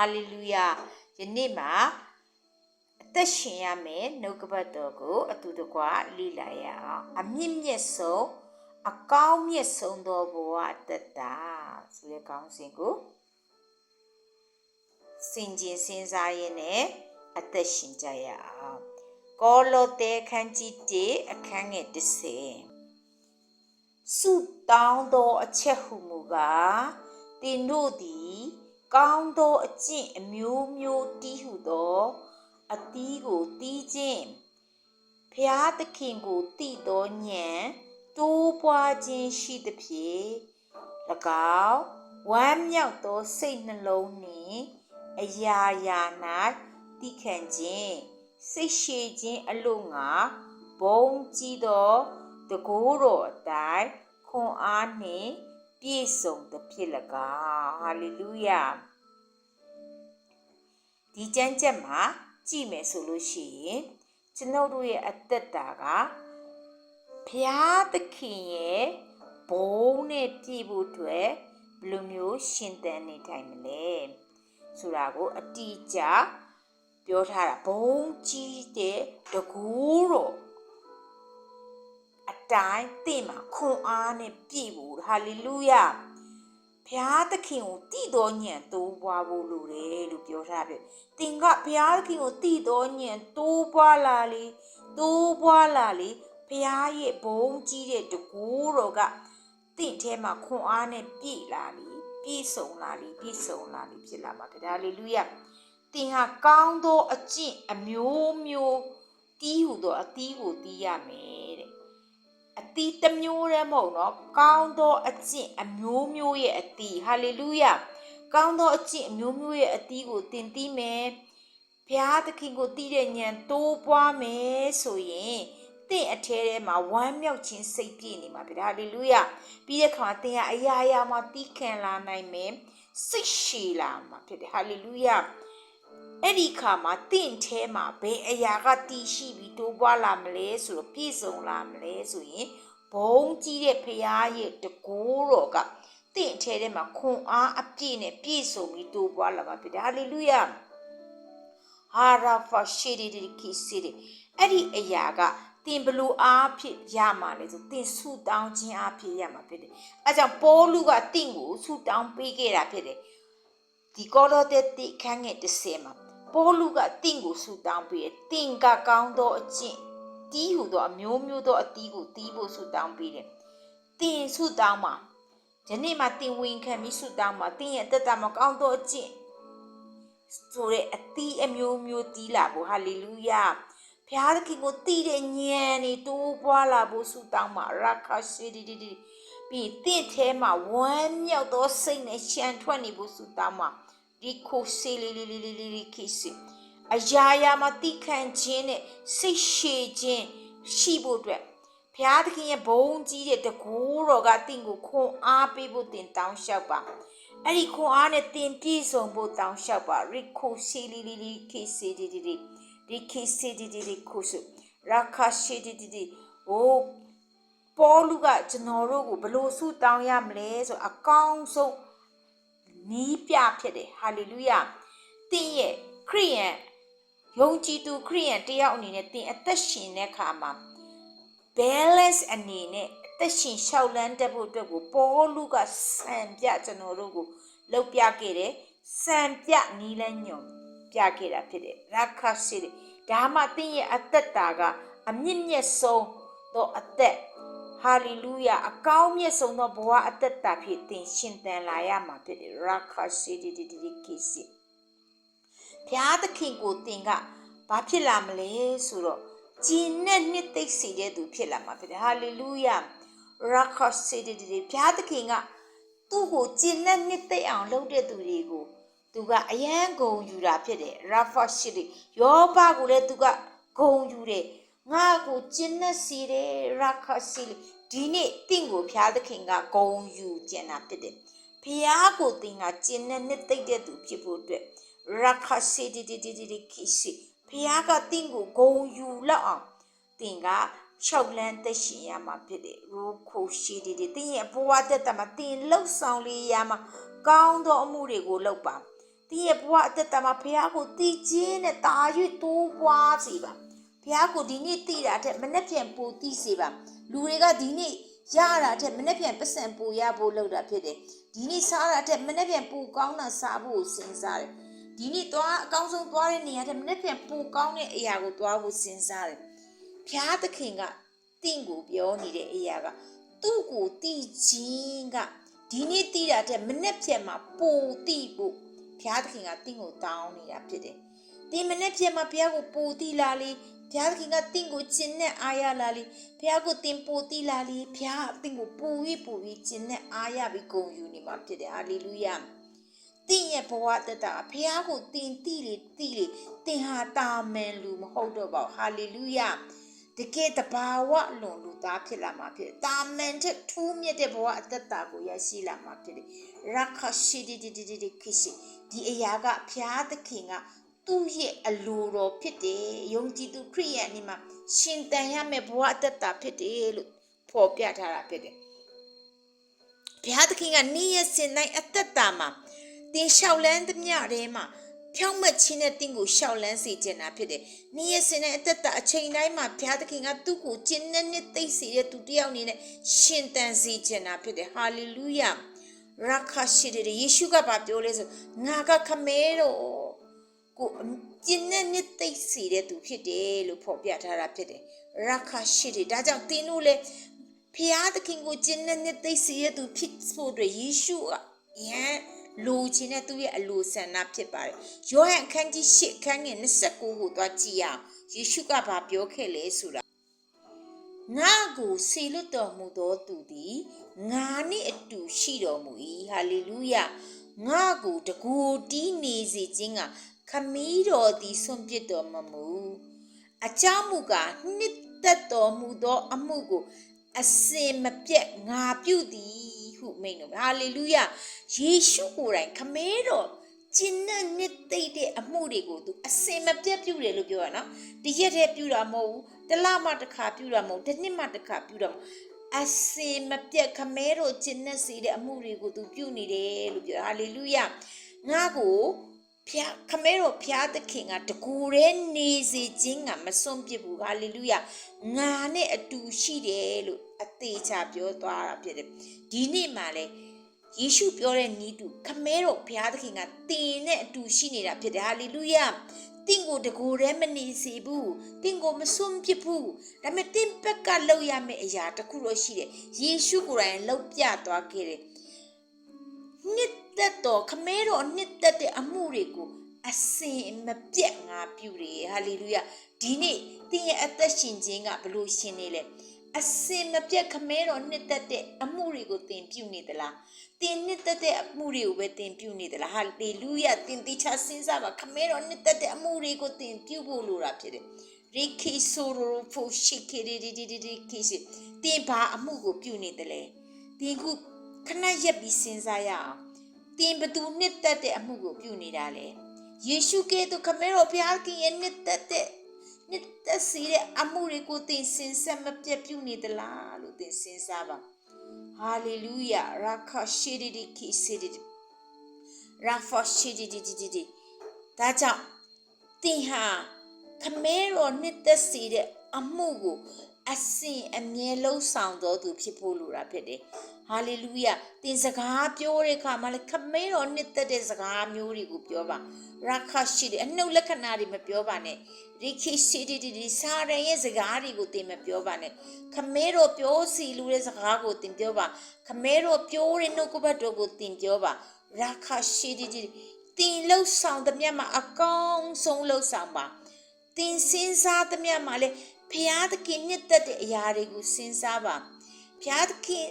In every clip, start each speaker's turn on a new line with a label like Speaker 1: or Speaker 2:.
Speaker 1: ဟာလေလုယာယနေ့မှာအသက်ရှင်ရမယ်နှုတ်ကပတ်တော်ကို အတူတကွလေ့လာရအောင်အမြင့်မြတ်ဆုံးအကောင်းမြတ်ဆုံးသောဘဝအတ္တတာဆိုတဲ့ကောင်းစဉ်ကိုစင်ကျင်စဉ်းစားရင်းနဲ့အသက်ရှင်ကြရအောင်ကောလောသဲခန်းကြီး1အခန်းငယ်30ဆုတောင်းသောအချက်ဟုမူကားတင်တို့သည် ကောင်းသောအကျင့်အမျိုးမျိုးတီးဟုသောအသီးကိုတီးခြင်းဖျားသခင်ကိုတည်သောဉာဏ်တိုးပွားခြင်းရှိသဖြင့်၎င်းဝမ်းမြောက်သောစိတ်နှလုံးနှင့်အရာရာ၌တိခံခြင်းစိတ်ရှည်ခြင်းအလို့ငါဘုံကြီးသောတကိုးတော်အတိုင်းခွန်အားနှင့် ပြည့်စုံသဖြင့်၎င်းဟာလေလုယာဒီကျမ်းချက်မှာကြည့်မယ်ဆိုလို့ရှိရင်ကျွန်ုပ်တို့ရဲ့အသက်တာကဖျားသခင်ရဲ့ဘုံနဲ့ပြည့်ဖို့အတွက်ဘယ်လိုမျိုးရှင်သန်နေထိုင်မလဲဆိုတာကိုအတိအကျပြောထားတာဘုံကြီးတဲ့တကူတော့အ တိုင်းတင့်မှာခွန်အားနဲ့ပြည့်ဖို့ဟာလေလုယာဘုရားသခင်ကိုတည်တော်ညံတိုးပွားဖို့လိုတယ်လို့ပြောထားပြီ။တင်ကဘုရားသခင်ကိုတည်တော်ညံတိုးပွားလာလေတိုးပွားလာလေဘုရားရဲ့ဘုံကြီးတဲ့တကူတော်ကတင့်ထဲမှာခွန်အားနဲ့ပြည့်လာလေပြည့်စုံလာလေပြည့်စုံလာလေဖြစ်လာမှာဗျာ။ဟာလေလုယာ။တင်ဟာကောင်းသောအကျင့်အမျိုးမျိုးတီးဟုသောအသီးကိုတီးရမယ်တဲ့ အတီးတစ်မျိုးတည်းမဟုတ်တော့ကောင်းသောအကျင့်အမျိုးမျိုးရဲ့အတီးဟာလေလုယာကောင်းသောအကျင့်အမျိုးမျိုးရဲ့အတီးကိုတင်တီးမယ်ဘုရားသခင်ကိုတီးတဲ့ဉာဏ်တိုးပွားမယ်ဆိုရင်တင့်အထဲထဲမှာဝမ်းမြောက်ခြင်းစိတ်ပြည့်နေမှာဗျာဟာလေလုယာပြီးတဲ့ခါမှာတင်ကအရာရာမှာတီးခံလာနိုင်မယ်စိတ်ရှည်လာမှာဖြစ်တယ်ဟာလေလုယာ အဲ့ဒီခါမှာတင့်ထဲမှာဘယ်အရာကတည်ရှိပြီးတိုးပွားလာမလဲဆိုတော့ပြည့်စုံလာမလဲဆိုရင်ဘုံကြီးတဲ့ဖရာရဲ့တကိုးတော်ကတင့်ထဲထဲမှာခွန်အားအပြည့်နဲ့ပြည့်စုံပြီးတိုးပွားလာမှာဖြစ်တယ်ဟာလေလုယာဟာရာဖာရှိဒီဒီခိစီဒီအဲ့ဒီအရာကတင်ဘလူအားဖြစ်ရမှာလေဆိုတင်ဆူတောင်းခြင်းအားဖြစ်ရမှာဖြစ်တယ်အဲကြောင့်ပေါလုကတင့်ကိုဆူတောင်းပေးခဲ့တာဖြစ်တယ် ဒီကောလောတဲ့တိခန်းငယ်30မှာပေါလုကတင့်ကိုဆူတောင်းပေးတယ်တင့်ကကောင်းသောအကျင့်တီးဟူသောအမျိုးမျိုးသောအတီးကိုတီးဖို့ဆူတောင်းပေးတယ်တင်ဆူတောင်းမှာဒီနေ့မှာတင်ဝင်ခံပြီးဆူတောင်းမှာတင်ရဲ့အသက်တာမှာကောင်းသောအကျင့်ဆိုတဲ့အတီးအမျိုးမျိုးတီးလာဖို့ဟာလေလုယာဘုရားသခင်ကိုတည်တဲ့ဉာဏ်နေတိုးပွားလာဖို့ဆူတောင်းမှာရာခရှိဒီဒီဒီ ပြီးတင့်ထဲမှာဝမ်းမြောက်သောစိတ်နဲ့ရှံထွက်နေဖို့ဆူတောင်းမှာဒီခိုစီလီလီလီလီလီလီခိစီအရာရာမှာတိခံခြင်းနဲ့စိတ်ရှည်ခြင်းရှိဖို့အတွက်ဘုရားသခင်ရဲ့ဘုန်းကြီးတဲ့တကူတော်ကတင့်ကိုခွန်အားပေးဖို့တင်တောင်းလျှောက်ပါအဲ့ဒီခွန်အားနဲ့တင်ပြည့်စုံဖို့တောင်းလျှောက်ပါရီခိုစီလီလီလီခိစီဒီဒီဒီဒီခိစီဒီဒီဒီခုစုရာခရှိဒီဒီဒီဟို ပေါ်လူကကျွန်တော်တို့ကိုဘလို့ဆုတောင်းရမလဲဆိုအကောင်းဆုံးနီးပြဖြစ်တယ်ဟာလေလုယာသင်ရဲ့ခရိယန်ယုံကြည်သူခရိယန်တယောက်အနေနဲ့သင်အသက်ရှင်တဲ့အခါမှာ balance အနေနဲ့အသက်ရှင်လျှောက်လန်းတတ်ဖို့အတွက်ကိုပေါ်လူကစံပြကျွန်တော်တို့ကိုလောက်ပြခဲ့တယ်စံပြနီးလန်းညုံပြခဲ့တာဖြစ်တယ်ရာခရှိတယ်ဒါမှသင်ရဲ့အသက်တာကအမြင့်မြတ်ဆုံးသောအသက် ဟာလေလုယာအကောင်းမြတ်ဆုံးသောဘဝအသက်တာဖြစ်သင်ရှင်သန်လာရမှာဖြစ်တယ်ရာခရှိဒီဒီဒီကိစီဘုရားသခင်ကိုသင်ကဘာဖြစ်လာမလဲဆိုတော့ဂျင်းနဲ့နှစ်သိမ့်စီတဲ့သူဖြစ်လာမှာဖြစ်တယ်ဟာလေလုယာရာခရှိဒီဒီဒီဘုရားသခင်ကသူ့ကိုဂျင်းနဲ့နှစ်သိမ့်အောင်လုပ်တဲ့သူတွေကိုသူကအယံဂုံယူတာဖြစ်တယ်ရာဖရှိဒီယောဘကိုလည်းသူကဂုံယူတယ်ငါကိုကျင်းနဲ့စီတယ်ရာခစီ ဒီနေ့တင့်ကိုဖျားသခင်ကဂုံယူကျင်တာဖြစ်တယ်ဖျားကိုတင်ကကျင်းနဲ့နှစ်သိမ့်တဲ့သူဖြစ်ဖို့အတွက်ရာခစီဒီဒီဒီဒီခိစီဖျားကတင့်ကိုဂုံယူလောက်အောင်တင်ကရှောက်လန်းသက်ရှင်ရမှာဖြစ်တယ်ရူခိုရှိဒီဒီတင်းရဲ့ဘဝတက်တာမှာတင်လှုပ်ဆောင်လေးရမှာကောင်းသောအမှုတွေကိုလုပ်ပါတင်းရဲ့ဘဝအသက်တာမှာဖခင်ကိုတည်ခြင်းနဲ့တာ၍တိုးပွားစေပါ ဖခင်ကိုဒီနေ့တည်တာတဲ့မနှက်ပြန်ပိုတည်စေပါလူတွေကဒီနေ့ရတာတဲ့မနှက်ပြန်ပတ်စံပိုရဖို့လုပ်တာဖြစ်တယ်ဒီနေ့စားတာတဲ့မနှက်ပြန်ပိုကောင်းတာစားဖို့စဉ်းစားတယ်ဒီနေ့သွားအကောင်းဆုံးသွားတဲ့နေရာတဲ့မနှက်ပြန်ပိုကောင်းတဲ့အရာကိုသွားဖို့စဉ်းစားတယ်ဖခင်သခင်ကတင့်ကိုပြောနေတဲ့အရာကသူ့ကိုတည်ခြင်းကဒီနေ့တည်တာတဲ့မနှက်ပြန်မှာပိုတည်ဖို့ဘုရားသခင်ကတင့်ကိုတောင်းနေတာဖြစ်တယ်။ဒီမနေ့ပြမှာဘုရားကိုပိုတိလာလေ ဘုရားသခင်ကတင့်ကိုကျင့်နဲ့အားရလာလေဘုရားကိုတင်ပိုတိလာလေဘုရားအတင့်ကိုပိုပြီးပိုပြီးကျင့်နဲ့အားရပြီးဂုဏ်ယူနေမှာဖြစ်တယ်ဟာလေလုယာ။တင့်ရဲ့ဘဝတတဘုရားကိုတင်တိလေတိလေတင်ဟာတာမန်လူမဟုတ်တော့ပါဘူးဟာလေလုယာ။တကယ်တဘာဝလွန်လူသားဖြစ်လာမှာဖြစ်တယ်။တာမန်တဲ့ထူးမြတ်တဲ့ဘဝအတ္တကိုရရှိလာမှာဖြစ်တယ်။ရခရှိဒီဒီဒီဒီဒီခိရှိဒီအရာကဖျားသခင်က သူ့ရဲ့အလိုတော်ဖြစ်တယ်။ယုံကြည်သူခရိယန်ဒီမှာရှင်တန်ရမယ့်ဘဝအတ္တဖြစ်တယ်လို့ဖော်ပြထားတာဖြစ်တယ်။ဘုရားသခင်ကနေ့ရက်စဉ်တိုင်းအသက်တာမှာတင်လျှောက်လန်းသမျှထဲမှာဖြောင့်မတ်ခြင်းနဲ့တင့်ကိုရှောက်လန်းစေခြင်းတာဖြစ်တယ်။နေ့ရက်စဉ်တိုင်းအသက်တာအချိန်တိုင်းမှာဘုရားသခင်ကသူ့ကိုကျင့်နဲ့နှစ်သိမ့်စေတဲ့သူတစ်ယောက်အနေနဲ့ရှင်တန်စေခြင်းတာဖြစ်တယ်။ဟာလေလုယာ။ရခရှိတယ်ယေရှုကဘာပြောလဲဆိုငါကခမဲတော့ ကိုကျင့်နဲ့နှစ်သိမ့်စေတဲ့သူဖြစ်တယ်လို့ဖော်ပြထားတာဖြစ်တယ်။ရခရှိတယ်ဒါကြောင့်တင်းတို့လည်းဖျားသခင်ကိုကျင့်နဲ့နှစ်သိမ့်စေတဲ့သူဖြစ်ဖို့အတွက်ယေရှုကယံလိုချင်တဲ့သူရဲ့အလိုဆန္ဒဖြစ်ပါတယ်။ယောဟန်အခန်းကြီး၈အခန်းငယ်29ကိုသွားကြည့်ရအောင်။ယေရှုကဘာပြောခဲ့လဲဆိုတာငါကိုဆေလွတ်တော်မူသောသူသည်ငါနှင့်အတူရှိတော်မူ၏ဟာလေလုယငါကိုတကူတီးနေစေခြင်းက ခမည်းတော်သည်ဆွန့်ပစ်တော်မမူအကြောင်းမူကားနှစ်သက်တော်မူသောအမှုကိုအစင်မပြတ်ငါပြုသည်ဟုမိန့်တော်ဟာလေလုယယေရှုကိုယ်တိုင်ခမဲတော်ကျင့်တဲ့နှစ်သိမ့်တဲ့အမှုတွေကိုသူအစင်မပြတ်ပြုတယ်လို့ပြောရနော်တရက်တည်းပြုတာမဟုတ်ဘူးတစ်လမှတစ်ခါပြုတာမဟုတ်တစ်နှစ်မှတစ်ခါပြုတာမဟုတ်အစင်မပြတ်ခမဲတော်ကျင့်တဲ့စေတဲ့အမှုတွေကိုသူပြုနေတယ်လို့ပြောဟာလေလုယငါကို ဖျားခမဲတော်ဖျားသခင်ကတကူရဲနေစေခြင်းကမစွန့်ပစ်ဘူးဟာလေလုယငါနဲ့အတူရှိတယ်လို့အသေးချာပြောသွားတာဖြစ်တယ်ဒီနေ့မှလည်းယေရှုပြောတဲ့နီးတူခမဲတော်ဘုရားသခင်ကတင်နဲ့အတူရှိနေတာဖြစ်တယ်ဟာလေလုယတင့်ကိုတကိုယ်တည်းမနေစေဘူးတင့်ကိုမစွန့်ပစ်ဘူးဒါပေမဲ့တင့်ဘက်ကလောက်ရမယ့်အရာတစ်ခုတော့ရှိတယ်ယေရှုကိုယ်တိုင်လောက်ပြသွားခဲ့တယ်နှစ် သက်တော်ခမဲတော်နှစ်သက်တဲ့အမှုတွေကိုအစင်မပြတ်ငါပြုတယ်ဟာလေလုယဒီနေ့တင်းရဲ့အသက်ရှင်ခြင်းကဘလို့ရှင်နေလဲအစင်မပြတ်ခမဲတော်နှစ်သက်တဲ့အမှုတွေကိုသင်ပြုနေသလားတင်နှစ်သက်တဲ့အမှုတွေကိုပဲသင်ပြုနေသလားဟာလေလုယသင်တိချစဉ်းစားပါခမဲတော်နှစ်သက်တဲ့အမှုတွေကိုသင်ပြုဖို့လိုတာဖြစ်တယ်ရိခိဆိုရိုဖိုရှိခေဒီဒီဒီဒီခိစီတင်ဘာအမှုကိုပြုနေတယ်လဲတင်ခုခဏရက်ပြီးစဉ်းစားရအောင် တင်ဘသူနှစ်သက်တဲ့အမှုကိုပြုနေတာလဲယေရှုကဲ့သို့ခမဲတော်ဘုရားခင်ရဲ့နှစ်သက်တဲ့နှစ်သက်စီတဲ့အမှုတွေကိုသင်စင်ဆက်မပြတ်ပြုနေသလားလို့သင်စဉ်းစားပါဟာလေလုယာရာခရှိဒီဒီခိစီဒီရာဖရှိဒီဒီဒီဒီဒါကြောင့်သင်ဟာခမဲတော်နှစ်သက်စီတဲ့အမှုကို အစင်အမြဲလုံးဆောင်တော်သူဖြစ်ဖို့လိုတာဖြစ်တယ်။ဟာလေလုယ။သင်စကားပြောတဲ့အခါမှာလည်းခမဲတော်နှစ်သက်တဲ့စကားမျိုးတွေကိုပြောပါ။ရခရှိတယ်အနှုတ်လက္ခဏာတွေမပြောပါနဲ့။ရိခိရှိတယ်ဒီစာရန်ရဲ့စကားတွေကိုသင်မပြောပါနဲ့။ခမဲတော်ပြောစီလူတဲ့စကားကိုသင်ပြောပါ။ခမဲတော်ပြောတဲ့နှုတ်ကပတ်တော်ကိုသင်ပြောပါ။ရခရှိတယ်ဒီတင်လှုပ်ဆောင်သမျှမှာအကောင်းဆုံးလှုပ်ဆောင်ပါ။တင်စင်းစားသမျှမှာလည်း ဖျားသခင်နှစ်သက်တဲ့အရာတွေကိုစဉ်းစားပါဖျားသခင်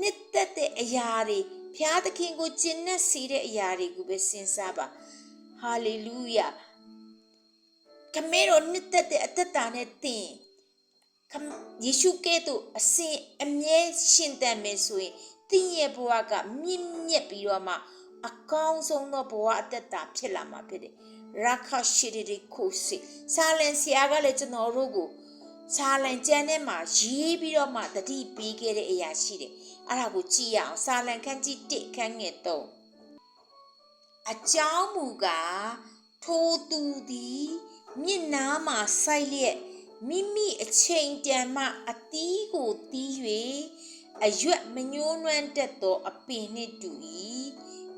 Speaker 1: နှစ်သက်တဲ့အရာတွေဖျားသခင်ကိုကျင့်နဲ့စီတဲ့အရာတွေကိုပဲစဉ်းစားပါဟာလေလုယာခမဲတော်နှစ်သက်တဲ့အသက်တာနဲ့တင်ခမယေရှုကဲ့သို့အစဉ်အမြဲရှင်သန်မယ်ဆိုရင်တင်းရဲ့ဘဝကမြင့်မြတ်ပြီးတော့မှအကောင်းဆုံးသောဘဝအသက်တာဖြစ်လာမှာဖြစ်တယ်ရခရှိရီကိုစီဆာလန်ဆရာကလည်းကျွန်တော်တို့ကို ဆာလန်ကျမ်းထဲမှာရေးပြီးတော့မှတတိပေးခဲ့တဲ့အရာရှိတယ်အဲ့ဒါကိုကြည့်ရအောင်ဆာလန်ခန်းကြီး1ခန်းငယ်3အကြောင်းမူကားထိုသူသည်မြင့်နားမှစိုက်လျက်မိမိအချိန်တန်မှအသီးကိုတီး၍အရွက်မညှိုးနွမ်းတတ်သောအပင်နှင့်တူ၏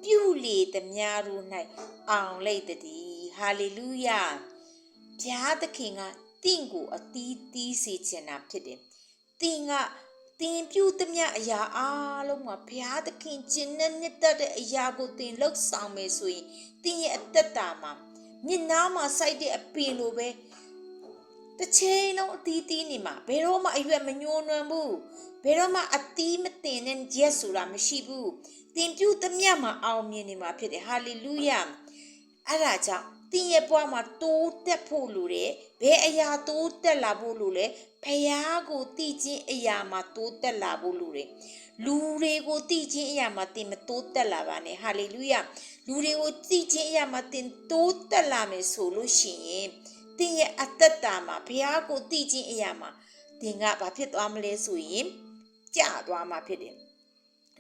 Speaker 1: ပြုလေသမျှတို့၌အောင်လိမ့်တည်းဟာလေလုယာဘုရားသခင်က တင့်ကိုအသီးတီးစေခြင်းတာဖြစ်တယ်တင်ကတင်ပြုသမျှအရာအားလုံးမှာဘုရားသခင်ကျင့်တဲ့နှစ်သက်တဲ့အရာကိုတင်လှုပ်ဆောင်မယ်ဆိုရင်တင်ရဲ့အသက်တာမှာမြင့်နားမှာစိုက်တဲ့အပင်လိုပဲတစ်ချိန်လုံးအသီးတီးနေမှာဘယ်တော့မှအရွက်မညှိုးနွမ်းဘူးဘယ်တော့မှအသီးမတင်တဲ့ရက်ဆိုတာမရှိဘူးတင်ပြုသမျှမှာအောင်မြင်နေမှာဖြစ်တယ်ဟာလေလုယာအဲ့ဒါကြောင့်တင်ရဲ့ဘဝမှာတိုးတက်ဖို့လိုတယ်ဘယ်အရာတိုးတက်လာဖို့လိုလဲဖယားကိုတည်ခြင်းအရာမှာတိုးတက်လာဖို့လိုတယ်လူတွေကိုတည်ခြင်းအရာမှာတင်မတိုးတက်လာပါနဲ့ဟာလေလုယာလူတွေကိုတည်ခြင်းအရာမှာတင်တိုးတက်လာမယ်ဆိုလို့ရှိရင်တင်ရဲ့အသက်တာမှာဘုရားကိုတည်ခြင်းအရာမှာတင်ကဘာဖြစ်သွားမလဲဆိုရင်ကြာသွားမှာဖြစ်တယ်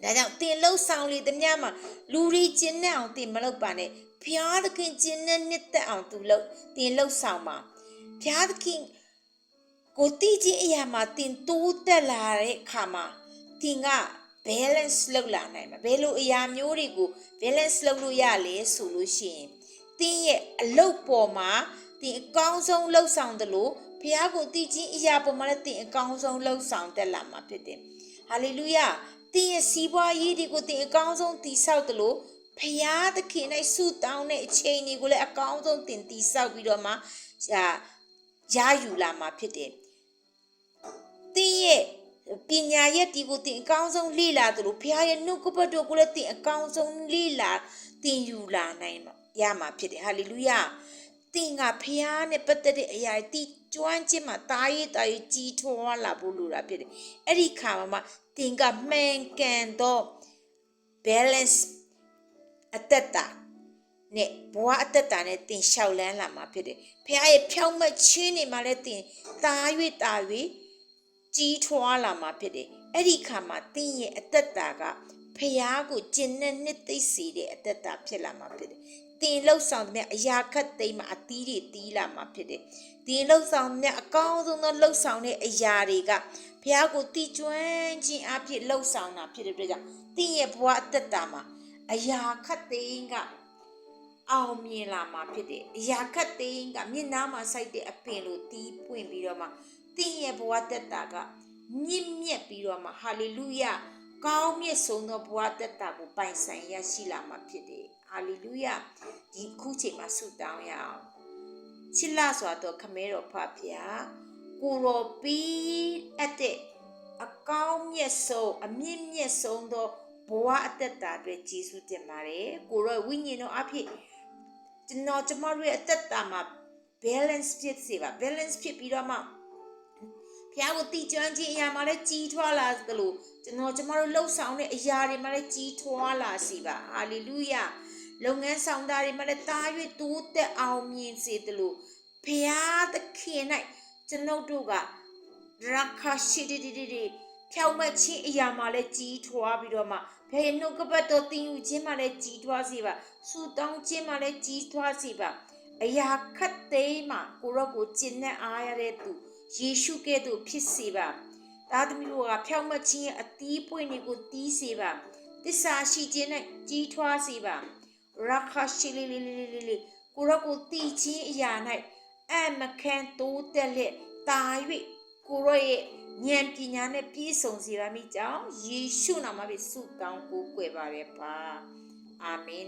Speaker 1: ဒါကြောင့်တင်လှုပ်ဆောင်လေသမျှမှာလူတွေကျင့်တဲ့အောင်တင်မလုပ်ပါနဲ့ ဘုရားသခင်ကျင့်တဲ့နှစ်သက်အောင်သူလှုပ်တင်လှုပ်ဆောင်ပါဘုရားသခင်ကိုတည်ခြင်းအရာမှာတင်တိုးတက်လာတဲ့အခါမှာတင်က balance လုပ်လာနိုင်မှာဘယ်လိုအရာမျိုးတွေကို balance လုပ်လို့ရလဲဆိုလို့ရှိရင်တင်ရဲ့အလုတ်ပေါ်မှာတင်အကောင်းဆုံးလှုပ်ဆောင်တယ်လို့ဘုရားကိုတည်ခြင်းအရာပေါ်မှာလည်းတင်အကောင်းဆုံးလှုပ်ဆောင်တက်လာမှာဖြစ်တယ်ဟာလေလုယာတင်ရဲ့စီးပွားရေးတွေကိုတင်အကောင်းဆုံးတည်ဆောက်တယ်လို့ ဖယားသခင်၌ဆုတောင်းတဲ့အချိန်တွေကိုလည်းအကောင်းဆုံးတင်တည်ဆောက်ပြီးတော့မှအာရယူလာမှာဖြစ်တယ်။တင်းရဲ့ပညာရဲ့ဒီကိုတင်အကောင်းဆုံးလေ့လာသလိုဖယားရဲ့နှုတ်ကပတ်တော်ကိုလည်းတင်အကောင်းဆုံးလေ့လာတင်ယူလာနိုင်မှာရမှာဖြစ်တယ်။ဟာလေလုယာ။တင်ကဖယားနဲ့ပတ်သက်တဲ့အရာတီကျွမ်းခြင်းမှာတာရေးတာရေးကြီးထွားလာဖို့လိုတာဖြစ်တယ်။အဲ့ဒီခါမှာတင်ကမှန်ကန်သော balance အသက်တာနဲ့ဘဝအသက်တာနဲ့တင်လျှောက်လန်းလာမှာဖြစ်တယ်။ဖခင်ရဲ့ဖြောင့်မတ်ခြင်းတွေမှာလည်းတင်တာ၍တာ၍ကြီးထွားလာမှာဖြစ်တယ်။အဲ့ဒီခါမှာတင်ရဲ့အသက်တာကဖခင်ကိုကျင့်တဲ့နှစ်သိစေတဲ့အသက်တာဖြစ်လာမှာဖြစ်တယ်။တင်လှုပ်ဆောင်တဲ့အရာခတ်သိမ်းမှာအသီးတွေတီးလာမှာဖြစ်တယ်။တင်လှုပ်ဆောင်တဲ့အကောင်းဆုံးသောလှုပ်ဆောင်တဲ့အရာတွေကဖခင်ကိုတည်ကျွမ်းခြင်းအဖြစ်လှုပ်ဆောင်တာဖြစ်တဲ့အတွက်ကြောင့်တင်ရဲ့ဘဝအသက်တာမှာ အရာခတ်သိမ်းကအောင်မြင်လာမှာဖြစ်တယ်အရာခတ်သိမ်းကမျက်နှာမှာစိုက်တဲ့အပင်လိုတီးပွင့်ပြီးတော့မှတင်းရဲ့ဘဝတက်တာကမြင့်မြတ်ပြီးတော့မှဟာလေလုယကောင်းမြတ်ဆုံးသောဘဝတက်တာကိုပိုင်ဆိုင်ရရှိလာမှာဖြစ်တယ်ဟာလေလုယဒီခုချိန်မှာဆုတောင်းရအောင်ချစ်လာစွာတော့ခမဲတော်ဖဖျားကိုရောပီးအပ်တဲ့အကောင်းမြတ်ဆုံးအမြင့်မြတ်ဆုံးသော ဘဝအသက်တာအတွက်ကျေးဇူးတင်ပါတယ်ကိုရောဝိညာဉ်တော်အဖြစ်ကျွန်တော်ကျမတို့ရဲ့အသက်တာမှာ balance ဖြစ်စေပါ balance ဖြစ်ပြီးတော့မှဖျားကိုတည်ကျွမ်းခြင်းအရာမှာလည်းကြီးထွားလာသလိုကျွန်တော်ကျမတို့လှုပ်ဆောင်တဲ့အရာတွေမှာလည်းကြီးထွားလာစီပါဟာလေလုယာလုပ်ငန်းဆောင်တာတွေမှာလည်းတား၍တိုးတက်အောင်မြင်စေသလိုဖျားသခင်၌ကျွန်ုပ်တို့ကရခရှိတီတီတီဖြောင့်မတ်ခြင်းအရာမှာလည်းကြီးထွားပြီးတော့မှ ဘယ်နှုတ်ကပတ်တော်တင်ယူခြင်းမှာလည်းကြီးထွားစေပါဆူတောင်းခြင်းမှာလည်းကြီးထွားစေပါအရာခတ်သိမ်းမှာကိုရော့ကိုကျင့်နဲ့အားရတဲ့သူယေရှုကဲ့သို့ဖြစ်စေပါသားသမီးတို့ကဖြောင့်မတ်ခြင်းရဲ့အသီးပွင့်တွေကိုတီးစေပါတစ္ဆာရှိခြင်းနဲ့ကြီးထွားစေပါရခရှိလီလီလီလီလီကိုရော့ကိုတီးခြင်းအရာ၌အမခံတိုးတက်လက်တာ၍ကိုရော့ရဲ့ ဉာဏ်ပညာနဲ့ပြည့်စုံစေပါမိကြောင်းယေရှုနာမဖြင့်ဆုတောင်းကိုးကွယ်ပါရပါအာမင်